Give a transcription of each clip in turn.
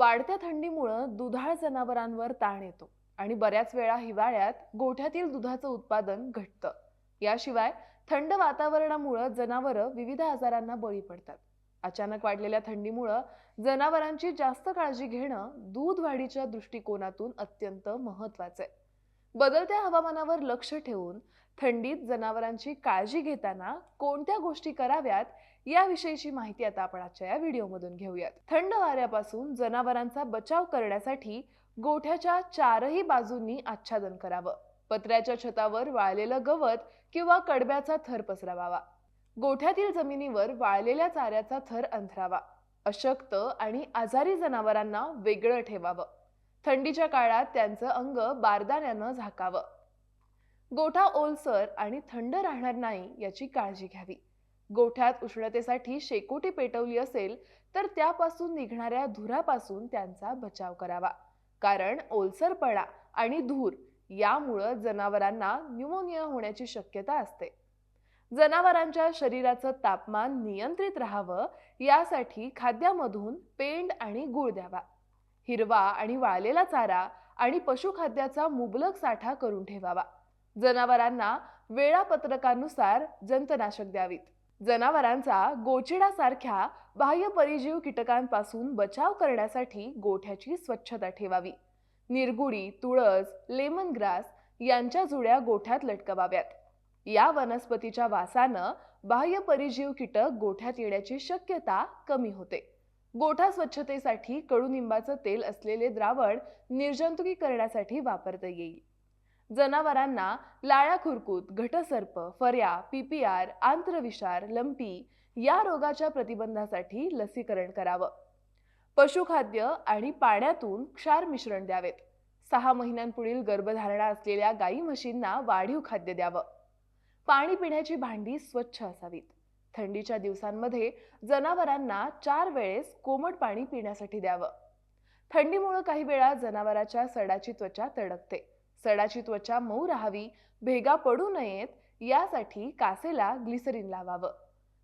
वाढत्या थंडीमुळं दुधाळ जनावरांवर ताण येतो आणि बऱ्याच वेळा हिवाळ्यात गोठ्यातील दुधाचं उत्पादन घटतं. याशिवाय थंड वातावरणामुळं जनावरं विविध आजारांना बळी पडतात. अचानक वाढलेल्या थंडीमुळं जनावरांची जास्त काळजी घेणं दूध वाढीच्या दृष्टिकोनातून अत्यंत महत्वाचं आहे. बदलत्या हवामानावर लक्ष ठेवून थंडीत जनावरांची काळजी घेताना कोणत्या गोष्टी कराव्यात याविषयीची माहिती आता आपण आजच्या या व्हिडिओमधून घेऊयात. थंड वाऱ्यापासून जनावरांचा बचाव करण्यासाठी गोठ्याच्या चारही बाजूंनी आच्छादन करावं. पत्र्याच्या छतावर वाळलेलं गवत किंवा कडब्याचा थर पसरवावा. गोठ्यातील जमिनीवर वाळलेल्या चाऱ्याचा थर अंथरावा. अशक्त आणि आजारी जनावरांना वेगळं ठेवावं. थंडीच्या काळात त्यांचं अंग बारदाण्यानं झाकावं. गोठा ओलसर आणि थंड राहणार नाही याची काळजी घ्यावी. गोठ्यात उष्णतेसाठी शेकोटी पेटवली असेल तर त्यापासून निघणाऱ्या धुरापासून त्यांचा बचाव करावा. कारण ओलसरपणा आणि धूर यामुळं जनावरांना न्यूमोनिया होण्याची शक्यता असते. जनावरांच्या शरीराचं तापमान नियंत्रित राहावं यासाठी खाद्यामधून पेंड आणि गुळ द्यावा. हिरवा आणि वाळलेला चारा आणि पशुखाद्याचा मुबलक साठा करून ठेवावा. जनावरांना वेळापत्रकानुसार जंतनाशक द्यावीत. जनावरांचा गोचिडासारख्या बाह्य परिजीव कीटकांपासून बचाव करण्यासाठी गोठ्याची स्वच्छता ठेवावी. निरगुडी तुळस लेमन ग्रास यांच्या जुड्या गोठ्यात लटकवाव्यात. या वनस्पतीच्या वासानं बाह्य परिजीव कीटक गोठ्यात येण्याची शक्यता कमी होते. गोठा स्वच्छतेसाठी कडुनिंबाचं तेल असलेले द्रावण निर्जंतुकी करण्यासाठी वापरता येईल. जनावरांना लाळ्या खुरकूत घटसर्प फर्या पीपीआर आंत्रविषार लंपी या रोगाच्या प्रतिबंधासाठी लसीकरण करावं. पशुखाद्य आणि पाण्यातून क्षार मिश्रण द्यावेत. सहा महिन्यांपुढील गर्भधारणा असलेल्या गाई म्हशींना वाढीव खाद्य द्यावं. पाणी पिण्याची भांडी स्वच्छ असावीत. थंडीच्या दिवसांमध्ये जनावरांना चार वेळेस कोमट पाणी पिण्यासाठी द्यावं. थंडीमुळं काही वेळा जनावराच्या सडाची त्वचा तडकते. सडाची त्वचा मऊ राहावी भेगा पडू नयेत यासाठी कासेला ग्लिसरीन लावावं.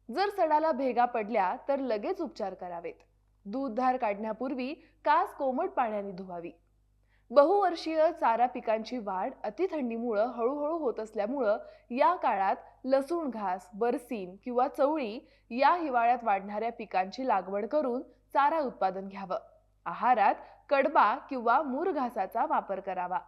जर सडाला भेगा पडल्या तर लगेच उपचार करावेत. दूधधार काढण्यापूर्वी कास कोमट पाण्याने धुवावी. बहुवर्षीय चारा पिकांची वाढ अतिथंडीमुळं हळूहळू होत असल्यामुळं या काळात लसूण घास बरसीन किंवा चवळी या हिवाळ्यात वाढणाऱ्या पिकांची लागवड करून चारा उत्पादन घ्यावं. आहारात कडबा किंवा मूर घासाचा वापर करावा.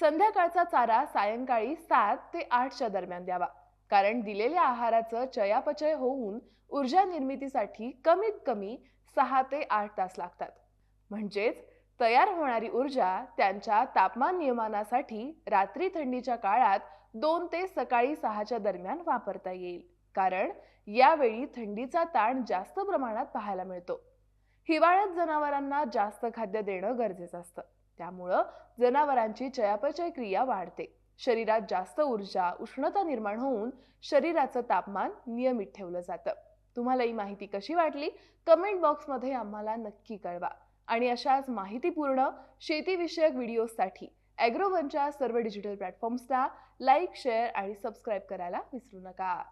संध्याकाळचा चारा सायंकाळी सात ते आठच्या दरम्यान द्यावा. कारण दिलेल्या आहाराचं चयापचय होऊन ऊर्जा निर्मितीसाठी कमीत कमी सहा ते आठ तास लागतात. म्हणजेच तयार होणारी ऊर्जा त्यांच्या तापमान नियमनासाठी रात्री थंडीच्या काळात दोन ते सकाळी सहाच्या दरम्यान वापरता येईल. कारण यावेळी थंडीचा ताण जास्त प्रमाणात पाहायला मिळतो. हिवाळ्यात जनावरांना जास्त खाद्य देणं गरजेचं असतं. त्यामुळं जनावरांची चयापचय क्रिया वाढते. शरीरात जास्त ऊर्जा उष्णता निर्माण होऊन शरीराचं तापमान नियमित ठेवलं जातं. तुम्हाला ही माहिती कशी वाटली? कमेंट बॉक्समध्ये आम्हाला नक्की कळवा. आणि अशाच माहितीपूर्ण शेतीविषयक व्हिडिओजसाठी ॲग्रोवनच्या सर्व डिजिटल प्लॅटफॉर्म्सला लाईक शेअर आणि सबस्क्राईब करायला विसरू नका.